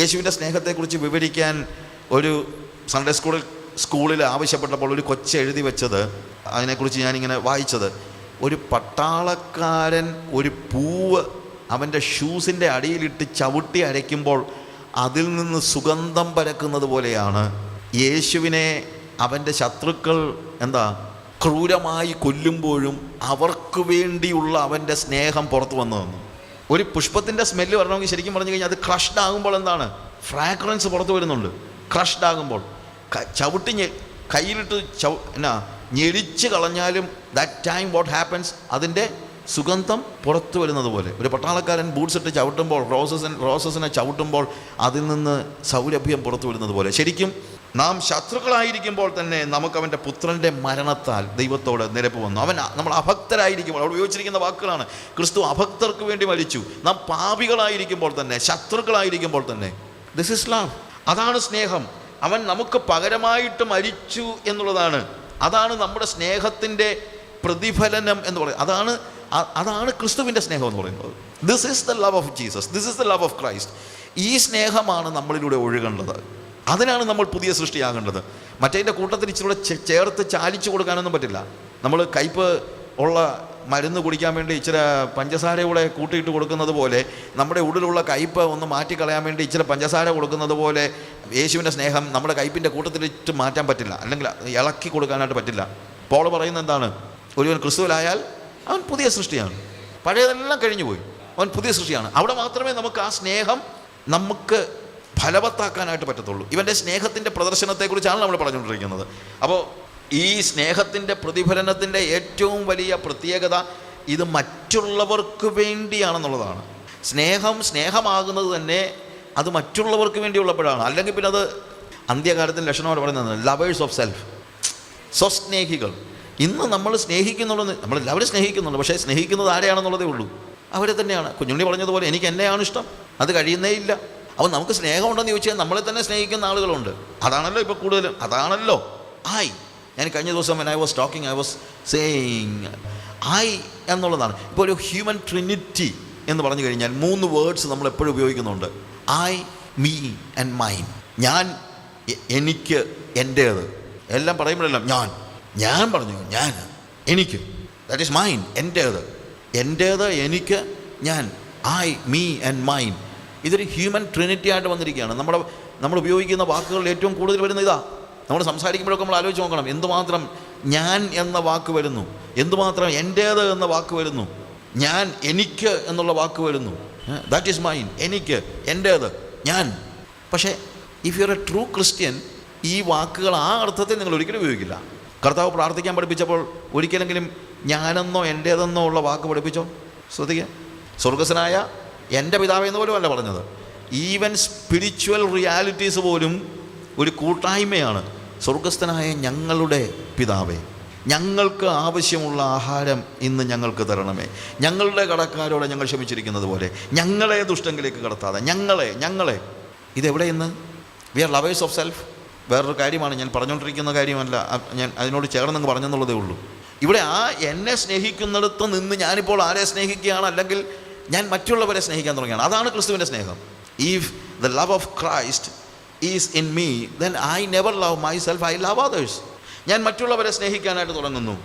യേശുവിന്റെ സ്നേഹത്തെക്കുറിച്ച് വിവരിക്കാൻ ഒരു സൺഡേ സ്കൂളിൽ സ്കൂളിൽ ആവശ്യപ്പെട്ടപ്പോൾ ഒരു കൊച്ച് എഴുതി വെച്ചത് അതിനെക്കുറിച്ച് ഞാനിങ്ങനെ വായിച്ചത്. ഒരു പട്ടാളക്കാരൻ ഒരു പൂവ് അവന്റെ ഷൂസിന്റെ അടിയിലിട്ട് ചവിട്ടി അരയ്ക്കുമ്പോൾ അതിൽ നിന്ന് സുഗന്ധം പരക്കുന്നത് പോലെയാണ്. യേശുവിനെ അവന്റെ ശത്രുക്കൾ എന്താ ക്രൂരമായി കൊല്ലുമ്പോഴും അവർക്ക് വേണ്ടിയുള്ള അവന്റെ സ്നേഹം പുറത്തു വന്നു. ഒരു പുഷ്പത്തിന്റെ സ്മെല്ല് വരണമെങ്കിൽ ശരിക്കും പറഞ്ഞു കഴിഞ്ഞാൽ അത് ക്രഷ്ഡ് ആകുമ്പോൾ എന്താണ്? ഫ്രാഗ്രൻസ് പുറത്ത് വരുന്നുണ്ട്. ക്രഷ്ഡ് ആകുമ്പോൾ. ചവിട്ടി കയ്യിലിട്ട് ചവ എന്നാ ഞെരിച്ച് കളഞ്ഞാലും ദാറ്റ് ടൈം വാട്ട് ഹാപ്പൻസ് അതിന്റെ സുഗന്ധം പുറത്തു വരുന്നത് പോലെ. ഒരു പട്ടാളക്കാരൻ ബൂട്ട്സ് ഇട്ട് ചവിട്ടുമ്പോൾ റോസസിൻ റോസസിനെ ചവിട്ടുമ്പോൾ അതിൽ നിന്ന് സൗരഭ്യം പുറത്തു വരുന്നത് പോലെ. ശരിക്കും നാം ശത്രുക്കളായിരിക്കുമ്പോൾ തന്നെ നമുക്ക് അവന്റെ പുത്രന്റെ മരണത്താൽ ദൈവത്തോട് നിരപ്പ് വന്നു. അവൻ നമ്മൾ അഭക്തരായിരിക്കുമ്പോൾ അവിടെ ഉപയോഗിച്ചിരിക്കുന്ന വാക്കുകളാണ്. ക്രിസ്തു അഭക്തർക്ക് വേണ്ടി മരിച്ചു. നാം പാപികളായിരിക്കുമ്പോൾ തന്നെ ശത്രുക്കളായിരിക്കുമ്പോൾ തന്നെ. ദിസ് ഇസ് ലവ് അതാണ് സ്നേഹം. അവൻ നമുക്ക് പകരമായിട്ട് മരിച്ചു എന്നുള്ളതാണ്. അതാണ് നമ്മുടെ സ്നേഹത്തിന്റെ പ്രതിഫലനം എന്ന് പറയുന്നത്. അതാണ് അതാണ് ക്രിസ്തുവിന്റെ സ്നേഹം എന്ന് പറയുന്നത്. This is the love of Jesus this is the love of Christ ഈ സ്നേഹമാണ് നമ്മളിലൂടെ ഒഴുകേണ്ടത്. അതിനാണ് നമ്മൾ പുതിയ സൃഷ്ടിയാകേണ്ടത്. മറ്റേതിന്റെ കൂട്ടത്തിൽ ഇച്ചിരി ചേ- ചേർത്ത് ചാലിച്ചു കൊടുക്കാനൊന്നും പറ്റില്ല. നമ്മൾ കയ്പ് ഉള്ള മരുന്ന് കുടിക്കാൻ വേണ്ടി ഇച്ചിരി പഞ്ചസാര കൂടെ കൂട്ടിയിട്ട് കൊടുക്കുന്നത് പോലെ നമ്മുടെ ഉള്ളിലുള്ള കയ്പ് ഒന്ന് മാറ്റിക്കളയാൻ വേണ്ടി ഇച്ചിരി പഞ്ചസാര കൊടുക്കുന്നത് പോലെ യേശുവിന്റെ സ്നേഹം നമ്മുടെ കയ്പിന്റെ കൂട്ടത്തിലിട്ട് മാറ്റാൻ പറ്റില്ല. അല്ലെങ്കിൽ ഇളക്കി കൊടുക്കാനായിട്ട് പറ്റില്ല. പോൾ പറയുന്നത് എന്താണ്? ഒരുവൻ ക്രിസ്തുവിലായാൽ അവൻ പുതിയ സൃഷ്ടിയാണ്. പഴയതെല്ലാം കഴിഞ്ഞു പോയി അവൻ പുതിയ സൃഷ്ടിയാണ്. അവിടെ മാത്രമേ നമുക്ക് ആ സ്നേഹം നമുക്ക് ഫലവത്താക്കാനായിട്ട് പറ്റത്തുള്ളൂ. ഇവന്റെ സ്നേഹത്തിന്റെ പ്രദർശനത്തെക്കുറിച്ചാണ് നമ്മൾ പറഞ്ഞുകൊണ്ടിരിക്കുന്നത്. അപ്പോൾ ഈ സ്നേഹത്തിന്റെ പ്രതിഫലനത്തിന്റെ ഏറ്റവും വലിയ പ്രത്യേകത ഇത് മറ്റുള്ളവർക്ക് വേണ്ടിയാണെന്നുള്ളതാണ്. സ്നേഹം സ്നേഹമാകുന്നത് തന്നെ അത് മറ്റുള്ളവർക്ക് വേണ്ടിയുള്ളപ്പോഴാണ്. അല്ലെങ്കിൽ പിന്നെ അത് അന്ത്യകാലത്തിന്റെ ലക്ഷണമായിട്ട് പറയുന്നത് ലവേഴ്സ് ഓഫ് സെൽഫ് സ്വസ്നേഹികൾ. ഇന്ന് നമ്മൾ സ്നേഹിക്കുന്നുള്ളൂ നമ്മളെല്ലാവരും സ്നേഹിക്കുന്നുണ്ട്. പക്ഷേ സ്നേഹിക്കുന്നത് ആരെയാണെന്നുള്ളതേ ഉള്ളൂ. അവരെ തന്നെയാണ്. കുഞ്ഞുണ്ണി പറഞ്ഞതുപോലെ എനിക്ക് എന്നെയാണ് ഇഷ്ടം. അത് കഴിയുന്നേ ഇല്ല. അപ്പോൾ നമുക്ക് സ്നേഹമുണ്ടെന്ന് ചോദിച്ചാൽ നമ്മളെ തന്നെ സ്നേഹിക്കുന്ന ആളുകളുണ്ട്. അതാണല്ലോ ഇപ്പോൾ കൂടുതലും. അതാണല്ലോ. ഐ ഞാൻ കഴിഞ്ഞ ദിവസം I was talking I was saying I എന്നുള്ളതാണ്. ഇപ്പോൾ ഒരു ഹ്യൂമൻ ട്രിനിറ്റി എന്ന് പറഞ്ഞു കഴിഞ്ഞാൽ മൂന്ന് വേർഡ്സ് നമ്മൾ എപ്പോഴും ഉപയോഗിക്കുന്നുണ്ട്. ഐ മീ ആൻഡ് മൈൻ ഞാൻ എനിക്ക് എന്റേത് എല്ലാം പറയുമ്പോഴെല്ലാം ഞാൻ ഞാൻ പറഞ്ഞു ഞാൻ എനിക്ക്. ദാറ്റ് ഈസ് മൈൻ എന്റേത് എന്റേത് എനിക്ക് ഞാൻ. ഐ മീ ആൻഡ് മൈൻ ഇതൊരു ഹ്യൂമൻ ട്രിനിറ്റി ആയിട്ട് വന്നിരിക്കുകയാണ്. നമ്മുടെ നമ്മൾ ഉപയോഗിക്കുന്ന വാക്കുകളിൽ ഏറ്റവും കൂടുതൽ വരുന്ന ഇതാ. നമ്മൾ സംസാരിക്കുമ്പോഴൊക്കെ നമ്മൾ ആലോചിച്ച് നോക്കണം. എന്തുമാത്രം ഞാൻ എന്ന വാക്ക് വരുന്നു? എന്തുമാത്രം എന്റേത് എന്ന വാക്ക് വരുന്നു? ഞാൻ എനിക്ക് എന്നുള്ള വാക്ക് വരുന്നു. ദാറ്റ് ഈസ് മൈൻ എനിക്ക് എന്റേത് ഞാൻ. പക്ഷേ if you are a true Christian ഈ വാക്കുകൾ ആ അർത്ഥത്തിൽ നിങ്ങൾ ഒരിക്കലും ഉപയോഗിക്കില്ല. കർത്താവ് പ്രാർത്ഥിക്കാൻ പഠിപ്പിച്ചപ്പോൾ ഒരിക്കലെങ്കിലും ഞാനെന്നോ എന്റേതെന്നോ ഉള്ള വാക്ക് പഠിപ്പിച്ചോ? ശ്രദ്ധിക്കുക. സ്വർഗസ്വനായ എന്റെ പിതാവ് എന്ന് പോലും അല്ല പറഞ്ഞത്. ഈവൻ സ്പിരിച്വൽ റിയാലിറ്റീസ് പോലും ഒരു കൂട്ടായ്മയാണ്. സ്വർഗസ്ഥനായ ഞങ്ങളുടെ പിതാവേ ഞങ്ങൾക്ക് ആവശ്യമുള്ള ആഹാരം ഇന്ന് ഞങ്ങൾക്ക് തരണമേ. ഞങ്ങളുടെ കടക്കാരോടെ ഞങ്ങൾ ക്ഷമിച്ചിരിക്കുന്നത് പോലെ ഞങ്ങളെ ദുഷ്ടങ്കിലേക്ക് കടത്താതെ ഞങ്ങളെ ഞങ്ങളെ. ഇതെവിടെ ഇന്ന് we are lovers of self വേറൊരു കാര്യമാണ് ഞാൻ പറഞ്ഞുകൊണ്ടിരിക്കുന്ന കാര്യമല്ല. ഞാൻ അതിനോട് ചേർന്നങ്ങ് പറഞ്ഞെന്നുള്ളതേ ഉള്ളൂ. ഇവിടെ ആ എന്നെ സ്നേഹിക്കുന്നിടത്ത് നിന്ന് ഞാനിപ്പോൾ ആരെ സ്നേഹിക്കുകയാണ്? അല്ലെങ്കിൽ ഞാൻ മറ്റുള്ളവരെ സ്നേഹിക്കാൻ തുടങ്ങിയാണ്. അതാണ് ക്രിസ്തുവിന്റെ സ്നേഹം. If the love of Christ is in me then I never love myself I love others ഞാൻ മറ്റുള്ളവരെ സ്നേഹിക്കാനായിട്ട് തുടങ്ങുന്നു.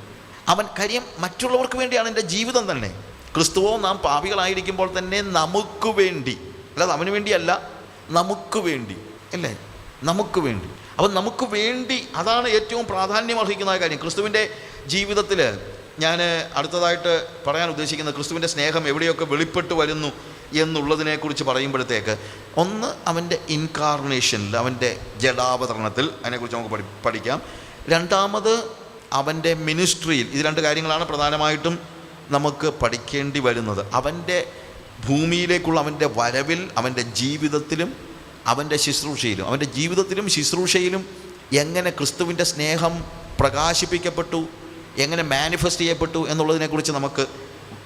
അവൻ കാര്യം മറ്റുള്ളവർക്ക് വേണ്ടിയാണ് എന്റെ ജീവിതം തന്നെ. ക്രിസ്തുവോ നാം പാപികളായിരിക്കുമ്പോൾ തന്നെ നമുക്ക് വേണ്ടി. അല്ലാതെ അവന് വേണ്ടിയല്ല നമുക്ക് വേണ്ടി. അല്ലേ? നമുക്ക് വേണ്ടി. അപ്പം നമുക്ക് വേണ്ടി അതാണ് ഏറ്റവും പ്രാധാന്യം അർഹിക്കുന്ന കാര്യം. ക്രിസ്തുവിന്റെ ജീവിതത്തിൽ ഞാൻ അടുത്തതായിട്ട് പറയാൻ ഉദ്ദേശിക്കുന്നത് ക്രിസ്തുവിന്റെ സ്നേഹം എവിടെയൊക്കെ വെളിപ്പെട്ട് വരുന്നു എന്നുള്ളതിനെക്കുറിച്ച് പറയുമ്പോഴത്തേക്ക് ഒന്ന് അവന്റെ ഇൻകാർണേഷനിൽ അവന്റെ ജഡാവതരണത്തിൽ അതിനെക്കുറിച്ച് നമുക്ക് പഠി പഠിക്കാം. രണ്ടാമത് അവന്റെ മിനിസ്ട്രിയിൽ ഇത് രണ്ട് കാര്യങ്ങളാണ് പ്രധാനമായിട്ടും നമുക്ക് പഠിക്കേണ്ടി വരുന്നത്. അവന്റെ ഭൂമിയിലേക്കുള്ള അവന്റെ വരവിൽ അവന്റെ ജീവിതത്തിലും അവന്റെ ശുശ്രൂഷയിലും അവന്റെ ജീവിതത്തിലും ശുശ്രൂഷയിലും എങ്ങനെ ക്രിസ്തുവിന്റെ സ്നേഹം പ്രകാശിപ്പിക്കപ്പെട്ടു എങ്ങനെ മാനിഫെസ്റ്റ് ചെയ്യപ്പെട്ടു എന്നുള്ളതിനെക്കുറിച്ച് നമുക്ക്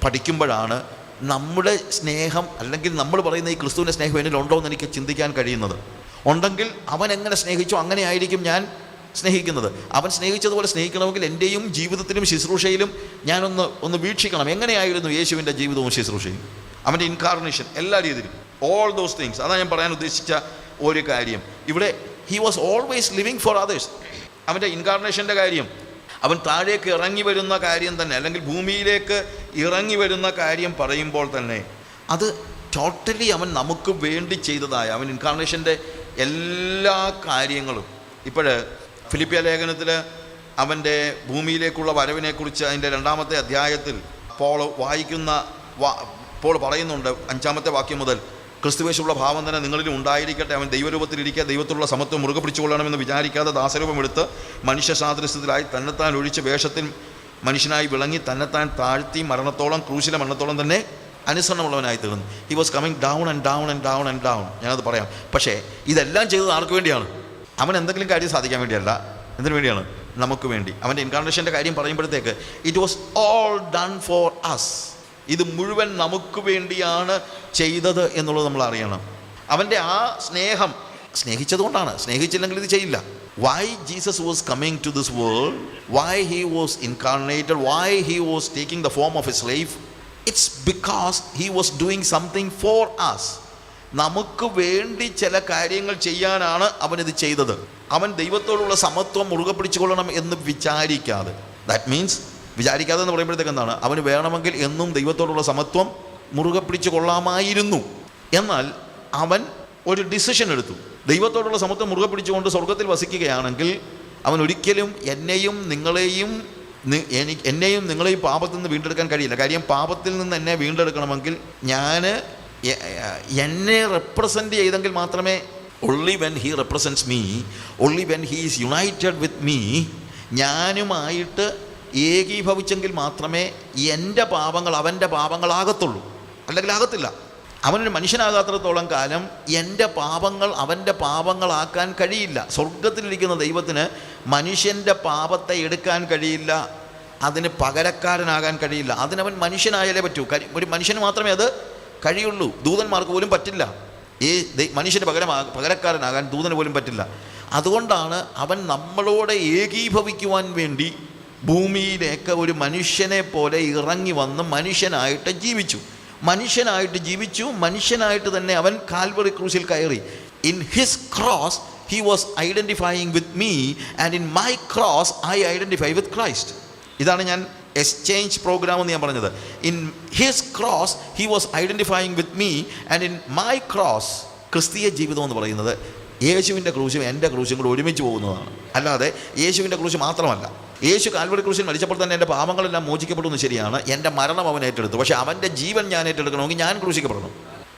പഠിക്കുമ്പോഴാണ് നമ്മുടെ സ്നേഹം അല്ലെങ്കിൽ നമ്മൾ പറയുന്ന ഈ ക്രിസ്തുവിന്റെ സ്നേഹം എന്നിലുണ്ടോ എന്ന് എനിക്ക് ചിന്തിക്കാൻ കഴിയുന്നത്. ഉണ്ടെങ്കിൽ അവൻ എങ്ങനെ സ്നേഹിച്ചോ അങ്ങനെ ആയിരിക്കും ഞാൻ സ്നേഹിക്കുന്നത്. അവൻ സ്നേഹിച്ചതുപോലെ സ്നേഹിക്കണമെങ്കിൽ എന്റെയും ജീവിതത്തിലും ശുശ്രൂഷയിലും ഞാനൊന്ന് ഒന്ന് വീക്ഷിക്കണം. എങ്ങനെയായിരുന്നു യേശുവിന്റെ ജീവിതവും ശുശ്രൂഷയും? അവന്റെ ഇൻകാർണേഷൻ എല്ലാ രീതിയിലും. ഓൾ ദോസ് തിങ്സ് അതാണ് ഞാൻ പറയാൻ ഉദ്ദേശിച്ച ഒരു കാര്യം. ഇവിടെ he was always living for others അവന്റെ ഇൻകാർണേഷന്റെ കാര്യം. അവൻ താഴേക്ക് ഇറങ്ങി വരുന്ന കാര്യം തന്നെ അല്ലെങ്കിൽ ഭൂമിയിലേക്ക് ഇറങ്ങി വരുന്ന കാര്യം പറയുമ്പോൾ തന്നെ അത് ടോട്ടലി അവൻ നമുക്ക് വേണ്ടി ചെയ്തതായ അവൻ ഇൻകാർണേഷന്റെ എല്ലാ കാര്യങ്ങളും. ഇപ്പോഴ് ഫിലിപ്പിയ ലേഖനത്തിൽ അവന്റെ ഭൂമിയിലേക്കുള്ള വരവിനെക്കുറിച്ച് അതിന്റെ രണ്ടാമത്തെ അധ്യായത്തിൽ പോൾ വായിക്കുന്ന പോൾ പറയുന്നുണ്ട് അഞ്ചാമത്തെ വാക്യം മുതൽ. ക്രിസ്തുവേശുള്ള ഭാവം തന്നെ നിങ്ങളിലും ഉണ്ടായിരിക്കട്ടെ. അവൻ ദൈവരൂപത്തിലിരിക്കുക ദൈവത്തിലുള്ള സമത്വം മുറുകെ പിടിച്ചുകൊള്ളണമെന്ന് വിചാരിക്കാതെ ദാസരൂപം എടുത്ത് മനുഷ്യ സാദൃശ്യത്തിലായി തന്നെത്താൻ ഒഴിച്ച് വേഷത്തിൽ മനുഷ്യനായി വിളങ്ങി തന്നെത്താൻ താഴ്ത്തി മരണത്തോളം ക്രൂശിലെ മരണത്തോളം തന്നെ അനുസരണമുള്ളവനായി തീർന്നു. He was coming down and down and down and down ഞാനത് പറയാം. പക്ഷേ ഇതെല്ലാം ചെയ്തത് ആർക്ക് വേണ്ടിയാണ്? അവൻ എന്തെങ്കിലും കാര്യം സാധിക്കാൻ വേണ്ടിയല്ല. എന്തിനു വേണ്ടിയാണ്? നമുക്ക് വേണ്ടി. അവന്റെ ഇൻകാർണേഷന്റെ കാര്യം പറയുമ്പോഴത്തേക്ക് it was all done for us ഇത് മുഴുവൻ നമുക്ക് വേണ്ടിയാണ് ചെയ്തത് എന്നുള്ളത് നമ്മൾ അറിയണം. അവന്റെ ആ സ്നേഹം സ്നേഹിച്ചതുകൊണ്ടാണ്. സ്നേഹിച്ചില്ലെങ്കിൽ ഇത് ചെയ്യില്ല. Why Jesus was coming to this world why he was incarnated why he was taking the form of his life it's because he was doing something for us നമുക്ക് വേണ്ടി ചില കാര്യങ്ങൾ ചെയ്യാനാണ് അവനിത് ചെയ്തത്. അവൻ ദൈവത്തോടുള്ള സമത്വം മുറുകെ പിടിച്ചുകൊള്ളണം എന്ന് വിചാരിക്കാതെ. ദാറ്റ് മീൻസ് വിചാരിക്കാതെ എന്ന് പറയുമ്പോഴത്തേക്ക് എന്താണ്? അവന് വേണമെങ്കിൽ എന്നും ദൈവത്തോടുള്ള സമത്വം മുറുകെ പിടിച്ചു കൊള്ളാമായിരുന്നു. എന്നാൽ അവൻ ഒരു ഡിസിഷൻ എടുത്തു. ദൈവത്തോടുള്ള സമത്വം മുറുകെ പിടിച്ചുകൊണ്ട് സ്വർഗത്തിൽ വസിക്കുകയാണെങ്കിൽ അവൻ ഒരിക്കലും എന്നെയും നിങ്ങളെയും എനിക്ക് എന്നെയും നിങ്ങളെയും പാപത്തിൽ നിന്ന് വീണ്ടെടുക്കാൻ കഴിയില്ല. കാര്യം പാപത്തിൽ നിന്ന് എന്നെ വീണ്ടെടുക്കണമെങ്കിൽ ഞാൻ എന്നെ റെപ്രസെന്റ് ചെയ്തെങ്കിൽ മാത്രമേ only when he represents me only when he is united with me ഞാനുമായിട്ട് ഏകീഭവിച്ചെങ്കിൽ മാത്രമേ എന്റെ പാപങ്ങൾ അവന്റെ പാപങ്ങളാകത്തുള്ളൂ. അല്ലെങ്കിൽ ആകത്തില്ല. അവനൊരു മനുഷ്യനാകാത്തിടത്തോളം കാലം എന്റെ പാപങ്ങൾ അവന്റെ പാപങ്ങളാക്കാൻ കഴിയില്ല. സ്വർഗത്തിലിരിക്കുന്ന ദൈവത്തിന് മനുഷ്യന്റെ പാപത്തെ എടുക്കാൻ കഴിയില്ല. അതിന് പകരക്കാരനാകാൻ കഴിയില്ല. അതിനവൻ മനുഷ്യനായാലേ പറ്റൂ. ഒരു മനുഷ്യന് മാത്രമേ അത് കഴിയുള്ളൂ. ദൂതന്മാർക്ക് പോലും പറ്റില്ല. ഈ മനുഷ്യന് പകരമാ പകരക്കാരനാകാൻ ദൂതന് പോലും പറ്റില്ല. അതുകൊണ്ടാണ് അവൻ നമ്മളോട് ഏകീഭവിക്കുവാൻ വേണ്ടി ഭൂമിയിലേക്ക് ഒരു മനുഷ്യനെ പോലെ ഇറങ്ങി വന്ന് മനുഷ്യനായിട്ട് ജീവിച്ചു. മനുഷ്യനായിട്ട് ജീവിച്ചു മനുഷ്യനായിട്ട് തന്നെ അവൻ കാൽവറി ക്രൂസിൽ കയറി. In his cross he was identifying with me and in my cross I identify with Christ ഇതാണ് ഞാൻ എക്സ്ചേഞ്ച് പ്രോഗ്രാം എന്ന് ഞാൻ പറഞ്ഞത്. In his cross he was identifying with me and in my cross ക്രിസ്തീയ ജീവിതം എന്ന് പറയുന്നത് യേശുവിന്റെ ക്രൂശും എന്റെ ക്രൂശും കൂടെ ഒരുമിച്ച് പോകുന്നതാണ്. അല്ലാതെ യേശുവിന്റെ ക്രൂശ് മാത്രമല്ല. യേശു കാൽവടി ക്രൂശിൽ മരിച്ചപ്പോൾ തന്നെ എന്റെ പാപങ്ങളെല്ലാം മോചിക്കപ്പെടുന്നു ശരിയാണ്. എന്റെ മരണം അവൻ ഏറ്റെടുത്തു. പക്ഷേ അവന്റെ ജീവൻ ഞാൻ ഏറ്റെടുക്കണമെങ്കിൽ ഞാൻ ക്രൂശിക്കപ്പെടണം.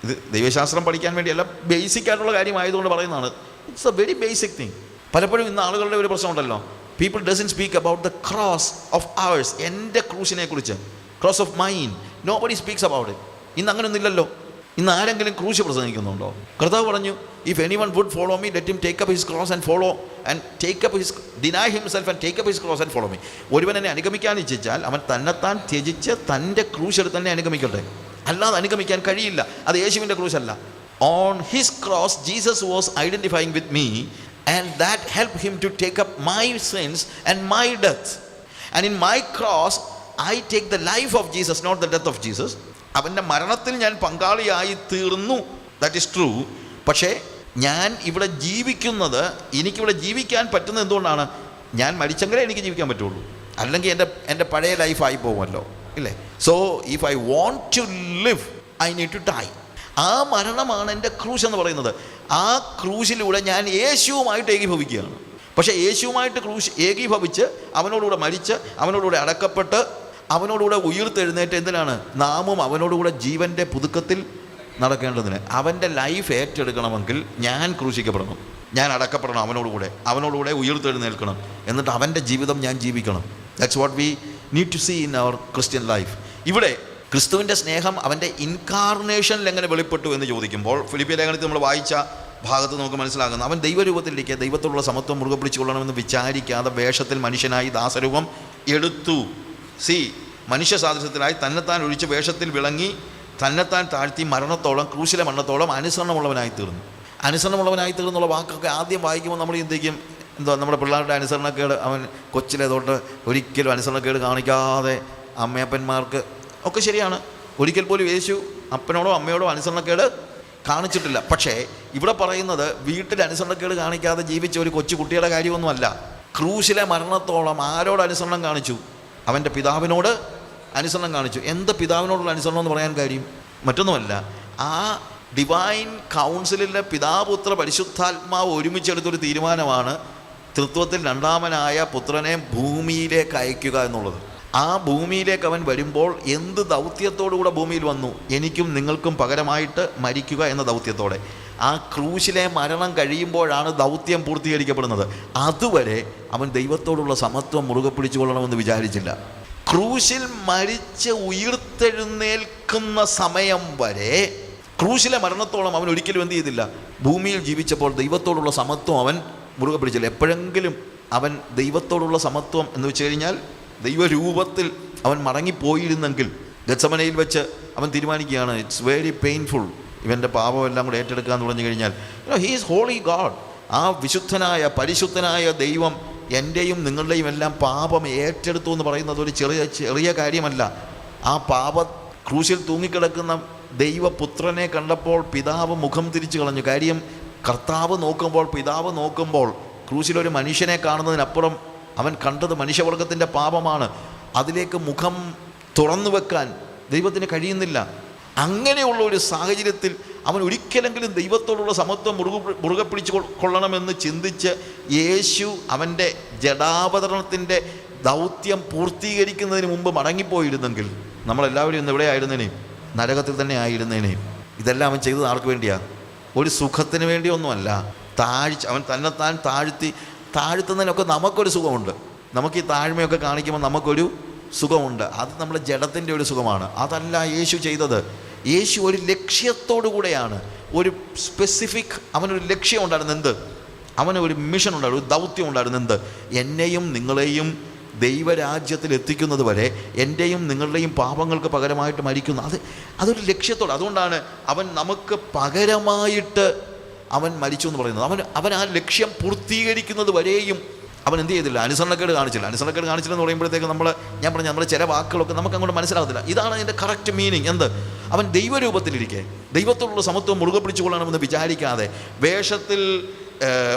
ഇത് ദൈവശാസ്ത്രം പഠിക്കാൻ വേണ്ടിയല്ല ബേസിക് ആയിട്ടുള്ള കാര്യമായതുകൊണ്ട് പറയുന്നതാണ്. It's a very basic thing പലപ്പോഴും ഇന്ന് ആളുകളുടെ ഒരു പ്രശ്നമുണ്ടല്ലോ. People doesn't speak about the cross of ours എന്റെ ക്രൂശിനെ കുറിച്ച് cross of mind nobody speaks about ഇന്ന് അങ്ങനെയൊന്നും ഇല്ലല്ലോ ഇന്ന് ആരെങ്കിലും ക്രൂശ് പ്രസംഗിക്കുന്നുണ്ടോ? കർത്താവ് പറഞ്ഞു if any one would follow me let him take up his cross and follow and take up his deny himself and take up his cross and follow me ഒരുവൻ എന്നെ അനുഗമിക്കാൻ ഇച്ഛിച്ചാൽ അവൻ തന്നെത്താൻ ത്യജിച്ച് തന്റെ ക്രൂശ് എടുത്ത് തന്നെ അനുഗമിക്കട്ടെ. അല്ലാതെ അനുഗമിക്കാൻ കഴിയില്ല. അത് യേശുവിന്റെ ക്രൂശ് അല്ല on his cross Jesus was identifying with me and that help him to take up my sins and my death and in my cross I take the life of Jesus not the death of Jesus അവന്റെ മരണത്തിൽ ഞാൻ പങ്കാളിയായി തീർന്നു. That is true പക്ഷേ ഞാൻ ഇവിടെ ജീവിക്കുന്നത് എനിക്കിവിടെ ജീവിക്കാൻ പറ്റുന്നത് എന്തുകൊണ്ടാണ്? ഞാൻ മരിച്ചെങ്കിലേ എനിക്ക് ജീവിക്കാൻ പറ്റുള്ളൂ. അല്ലെങ്കിൽ എന്റെ എന്റെ പഴയ ലൈഫായി പോകുമല്ലോ. ഇല്ലേ? So if I want to live I need to die ആ മരണമാണ് എന്റെ ക്രൂശ് എന്ന് പറയുന്നത്. ആ ക്രൂശിലൂടെ ഞാൻ യേശുവുമായിട്ട് ഏകീഭവിക്കുകയാണ്. പക്ഷേ യേശുവുമായിട്ട് ക്രൂശ് ഏകീഭവിച്ച് അവനോടുകൂടെ മരിച്ച് അവനോടുകൂടെ അടക്കപ്പെട്ട് അവനോടുകൂടെ ഉയർത്തെഴുന്നേറ്റ് എന്തിനാണ്? നാമും അവനോടുകൂടെ ജീവന്റെ പുതുക്കത്തിൽ നടക്കേണ്ടതിന്. അവന്റെ ലൈഫ് ഏറ്റെടുക്കണമെങ്കിൽ ഞാൻ ക്രൂശിക്കപ്പെടണം. ഞാൻ അടക്കപ്പെടണം അവനോടുകൂടെ. അവനോടുകൂടെ ഉയർത്തെഴുന്നേൽക്കണം. എന്നിട്ട് അവന്റെ ജീവിതം ഞാൻ ജീവിക്കണം. That's what we need to see in our Christian life ഇവിടെ ക്രിസ്തുവിന്റെ സ്നേഹം അവന്റെ ഇൻകാർണേഷനിൽ എങ്ങനെ വെളിപ്പെട്ടു എന്ന് ചോദിക്കുമ്പോൾ ഫിലിപ്പിയ ലേഖനത്തിൽ നമ്മൾ വായിച്ച ഭാഗത്ത് നമുക്ക് മനസ്സിലാകുന്നു. അവൻ ദൈവരൂപത്തിലിരിക്കുക ദൈവത്തോടുള്ള സമത്വം മുറുകെ പിടിച്ചുകൊള്ളണമെന്ന് വിചാരിക്കാതെ വേഷത്തിൽ മനുഷ്യനായി ദാസരൂപം എടുത്തു. സി മനുഷ്യ സാദൃശ്യത്തിലായി തന്നെത്താൻ ഒഴിച്ച് വേഷത്തിൽ വിളങ്ങി തന്നെത്താൻ താഴ്ത്തി മരണത്തോളം ക്രൂശിലെ മരണത്തോളം അനുസരണമുള്ളവനായി തീർന്നു അനുസരണമുള്ളവനായി തീർന്നുള്ള വാക്കൊക്കെ ആദ്യം വായിക്കുമ്പോൾ നമ്മൾ ചിന്തിക്കും എന്തോ നമ്മുടെ പിള്ളേരുടെ അനുസരണക്കേട് അവൻ കൊച്ചിലെ തൊട്ട് ഒരിക്കലും അനുസരണക്കേട് കാണിക്കാതെ അമ്മയപ്പന്മാർക്ക് ഒക്കെ ശരിയാണ്. ഒരിക്കൽ പോലും യേശു അപ്പനോടോ അമ്മയോടോ അനുസരണക്കേട് കാണിച്ചിട്ടില്ല. പക്ഷേ ഇവിടെ പറയുന്നത് വീട്ടിൽ അനുസരണക്കേട് കാണിക്കാതെ ജീവിച്ച ഒരു കൊച്ചു കുട്ടിയുടെ കാര്യമൊന്നുമല്ല. ക്രൂശിലെ മരണത്തോളം ആരോട് അനുസരണം കാണിച്ചു? അവന്റെ പിതാവിനോട് അനുസരണം കാണിച്ചു. എന്ത് പിതാവിനോടുള്ള അനുസരണം എന്ന് പറയാൻ കാര്യം? മറ്റൊന്നുമല്ല. ആ ഡിവൈൻ കൗൺസിലിലെ പിതാപുത്ര പരിശുദ്ധാത്മാവ് ഒരുമിച്ചെടുത്തൊരു തീരുമാനമാണ് തൃത്വത്തിൽ രണ്ടാമനായ പുത്രനെ ഭൂമിയിലേക്ക് അയക്കുക എന്നുള്ളത്. ആ ഭൂമിയിലേക്ക് അവൻ വരുമ്പോൾ എന്ത് ദൗത്യത്തോടുകൂടെ ഭൂമിയിൽ വന്നു? എനിക്കും നിങ്ങൾക്കും പകരമായിട്ട് മരിക്കുക എന്ന ദൗത്യത്തോടെ. ആ ക്രൂശിലെ മരണം കഴിയുമ്പോഴാണ് ദൗത്യം പൂർത്തീകരിക്കപ്പെടുന്നത്. അതുവരെ അവൻ ദൈവത്തോടുള്ള സമത്വം മുറുകെ പിടിച്ചുകൊള്ളണമെന്ന് വിചാരിച്ചില്ല. ക്രൂശിൽ മരിച്ച് ഉയർത്തെഴുന്നേൽക്കുന്ന സമയം വരെ ക്രൂശിലെ മരണത്തോളം അവൻ ഒരിക്കലും എന്ത് ചെയ്തില്ല. ഭൂമിയിൽ ജീവിച്ചപ്പോൾ ദൈവത്തോടുള്ള സമത്വം അവൻ മുറുകെ പിടിച്ചില്ല. എപ്പോഴെങ്കിലും അവൻ ദൈവത്തോടുള്ള സമത്വം എന്ന് വെച്ച് കഴിഞ്ഞാൽ ദൈവരൂപത്തിൽ അവൻ മടങ്ങിപ്പോയിരുന്നെങ്കിൽ ഗച്ചമനയിൽ വെച്ച് അവൻ തീരുമാനിക്കുകയാണ് ഇറ്റ്സ് വെരി പെയിൻഫുൾ ഇവന്റെ പാപമെല്ലാം കൂടെ ഏറ്റെടുക്കുക എന്ന് പറഞ്ഞു കഴിഞ്ഞാൽ ഹീസ് ഹോളി ഗാഡ് ആ വിശുദ്ധനായ പരിശുദ്ധനായ ദൈവം എന്റെയും നിങ്ങളുടെയും എല്ലാം പാപം ഏറ്റെടുത്തു എന്ന് പറയുന്നത് ഒരു ചെറിയ ചെറിയ കാര്യമല്ല. ആ പാപ ക്രൂശിൽ തൂങ്ങിക്കിടക്കുന്ന ദൈവപുത്രനെ കണ്ടപ്പോൾ പിതാവ് മുഖം തിരിച്ചു കളഞ്ഞു. കാര്യം കർത്താവ് നോക്കുമ്പോൾ പിതാവ് നോക്കുമ്പോൾ ക്രൂശിലൊരു മനുഷ്യനെ കാണുന്നതിനപ്പുറം അവൻ കണ്ടത് മനുഷ്യവർഗത്തിന്റെ പാപമാണ്. അതിലേക്ക് മുഖം തുറന്നു വെക്കാൻ ദൈവത്തിന് കഴിയുന്നില്ല. അങ്ങനെയുള്ള ഒരു സാഹചര്യത്തിൽ അവൻ ഒരിക്കലെങ്കിലും ദൈവത്തോടുള്ള സമത്വം മുറുക മുറുകെ പിടിച്ച് കൊള്ളണമെന്ന് ചിന്തിച്ച് യേശു അവന്റെ ജഡാവതരണത്തിന്റെ ദൗത്യം പൂർത്തീകരിക്കുന്നതിന് മുമ്പ് മടങ്ങിപ്പോയിരുന്നെങ്കിൽ നമ്മളെല്ലാവരും ഇന്ന് ഇവിടെ ആയിരുന്നേനെയും നരകത്തിൽ തന്നെ ആയിരുന്നേനെയും ഇതെല്ലാം അവൻ ചെയ്തത് ആർക്ക് വേണ്ടിയാണ് ഒരു സുഖത്തിന് വേണ്ടിയൊന്നുമല്ല. താഴ്ച അവൻ തന്നെത്താൻ താഴ്ത്തി താഴ്ത്തുന്നതിനൊക്കെ നമുക്കൊരു സുഖമുണ്ട്. നമുക്ക് ഈ താഴ്മയൊക്കെ കാണിക്കുമ്പോൾ നമുക്കൊരു സുഖമുണ്ട്. അത് നമ്മുടെ ജഡത്തിന്റെ ഒരു സുഖമാണ്. അതല്ല യേശു ചെയ്തത്. യേശു ഒരു ലക്ഷ്യത്തോടു കൂടെയാണ്. ഒരു സ്പെസിഫിക് അവനൊരു ലക്ഷ്യം ഉണ്ടായിരുന്നു എന്ത്? അവന് ഒരു മിഷൻ ഉണ്ടായിരുന്നു ഒരു ദൗത്യം ഉണ്ടായിരുന്നു എന്ത്? എന്നെയും നിങ്ങളെയും ദൈവരാജ്യത്തിൽ എത്തിക്കുന്നത് വരെ എന്റെയും നിങ്ങളുടെയും പാപങ്ങൾക്ക് പകരമായിട്ട് മരിക്കുന്നു. അത് അതൊരു ലക്ഷ്യത്തോടെ. അതുകൊണ്ടാണ് അവൻ നമുക്ക് പകരമായിട്ട് അവൻ മരിച്ചു എന്ന് പറയുന്നത്. അവൻ അവൻ ആ ലക്ഷ്യം പൂർത്തീകരിക്കുന്നത് വരെയും അവൻ എന്ത് ചെയ്തില്ല? അനുസരണക്കേട് കാണിച്ചില്ല. അനുസരണക്കേട് കാണിച്ചില്ല എന്ന് പറയുമ്പോഴത്തേക്ക് നമ്മൾ ഞാൻ പറഞ്ഞു നമ്മുടെ ചില വാക്കുകളൊക്കെ നമുക്ക് അങ്ങോട്ട് മനസ്സിലാകത്തില്ല ഇതാണ് അതിന്റെ കറക്റ്റ് മീനിങ് എന്ത്? അവൻ ദൈവരൂപത്തിലിരിക്കെ. ദൈവത്തോടുള്ള സമത്വം മുറുകെ പിടിച്ചുകൊള്ളണമെന്ന് വിചാരിക്കാതെ വേഷത്തിൽ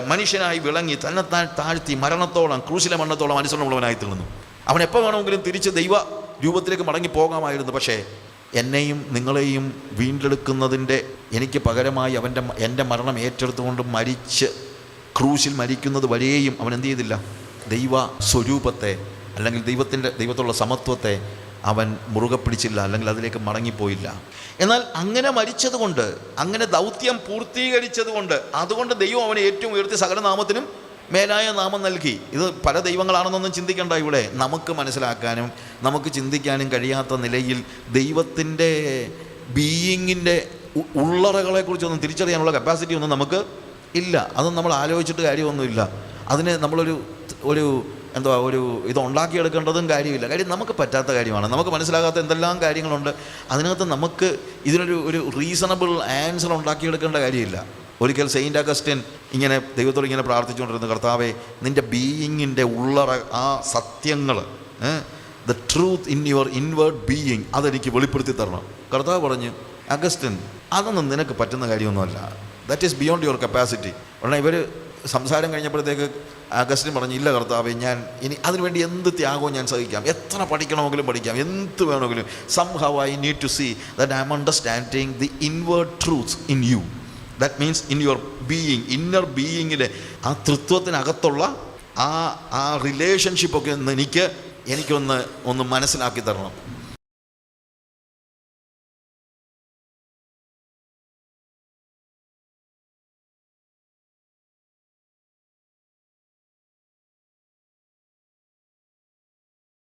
മനുഷ്യനായി വിളങ്ങി തന്നെത്താൻ താഴ്ത്തി മരണത്തോളം ക്രൂശിലെ മരണത്തോളം അനുസരണമുള്ളവനായി തീർന്നു. അവൻ എപ്പോൾ വേണമെങ്കിലും തിരിച്ച് ദൈവ രൂപത്തിലേക്ക് മടങ്ങി പോകാമായിരുന്നു. പക്ഷേ എന്നെയും നിങ്ങളെയും വീണ്ടെടുക്കുന്നതിന്റെ എനിക്ക് പകരമായി അവന്റെ എന്റെ മരണം ഏറ്റെടുത്തുകൊണ്ട് മരിച്ച് ക്രൂശിൽ മരിക്കുന്നത് വരെയും അവൻ എന്ത് ചെയ്തില്ല? ദൈവ സ്വരൂപത്തെ അല്ലെങ്കിൽ ദൈവത്തിന്റെ ദൈവത്തുള്ള സമത്വത്തെ അവൻ മുറുകെ പിടിച്ചില്ല അല്ലെങ്കിൽ അതിലേക്ക് മടങ്ങിപ്പോയില്ല. എന്നാൽ അങ്ങനെ മരിച്ചതുകൊണ്ട് അങ്ങനെ ദൗത്യം പൂർത്തീകരിച്ചതുകൊണ്ട് അതുകൊണ്ട് ദൈവം അവനെ ഏറ്റവും ഉയർത്തി സകലനാമത്തിനും മേലായ നാമം നൽകി. ഇത് പല ദൈവങ്ങളാണെന്നൊന്നും ചിന്തിക്കേണ്ട ഇവിടെ. നമുക്ക് മനസ്സിലാക്കാനും നമുക്ക് ചിന്തിക്കാനും കഴിയാത്ത നിലയിൽ ദൈവത്തിന്റെ ബീയിങ്ങിന്റെ ഉള്ളറകളെക്കുറിച്ചൊന്നും തിരിച്ചറിയാനുള്ള കപ്പാസിറ്റി ഒന്നും നമുക്ക് ഇല്ല. അതൊന്നും നമ്മൾ ആലോചിച്ചിട്ട് കാര്യമൊന്നുമില്ല. അതിന് നമ്മളൊരു ഒരു എന്തുവാ ഒരു ഇത് ഉണ്ടാക്കിയെടുക്കേണ്ടതും കാര്യമില്ല. കാര്യം നമുക്ക് പറ്റാത്ത കാര്യമാണ്. നമുക്ക് മനസ്സിലാകാത്ത എന്തെല്ലാം കാര്യങ്ങളുണ്ട്. അതിനകത്ത് നമുക്ക് ഇതിനൊരു ഒരു റീസണബിൾ ആൻസർ ഉണ്ടാക്കിയെടുക്കേണ്ട കാര്യമില്ല. ഒരിക്കൽ സെയിന്റ് അഗസ്റ്റിൻ ഇങ്ങനെ ദൈവത്തോട് ഇങ്ങനെ പ്രാർത്ഥിച്ചുകൊണ്ടിരുന്ന കർത്താവെ നിന്റെ ബീയിങ്ങിന്റെ ഉള്ളറ ആ സത്യങ്ങൾ the truth in your inward being അതെനിക്ക് വെളിപ്പെടുത്തി തരണം. കർത്താവ് പറഞ്ഞു അഗസ്റ്റിൻ അതൊന്നും നിനക്ക് പറ്റുന്ന കാര്യമൊന്നുമല്ല. That is beyond your capacity ഉടനെ ഇവർ സംസാരം കഴിഞ്ഞപ്പോഴത്തേക്ക് അഗസ്റ്റിൻ പറഞ്ഞു ഇല്ല കർത്താവ് ഞാൻ ഇനി അതിനുവേണ്ടി എന്ത് ത്യാഗവും ഞാൻ സഹിക്കാം. എത്ര പഠിക്കണമെങ്കിലും പഠിക്കാം. എന്ത് വേണമെങ്കിലും. Somehow I need to see that I am understanding the inward truths in you that means in your being inner ബീയിങ്ങിലെ ആ തൃത്വത്തിനകത്തുള്ള ആ ആ റിലേഷൻഷിപ്പൊക്കെ ഒന്ന് എനിക്ക് എനിക്കൊന്ന് ഒന്ന് മനസ്സിലാക്കി തരണം.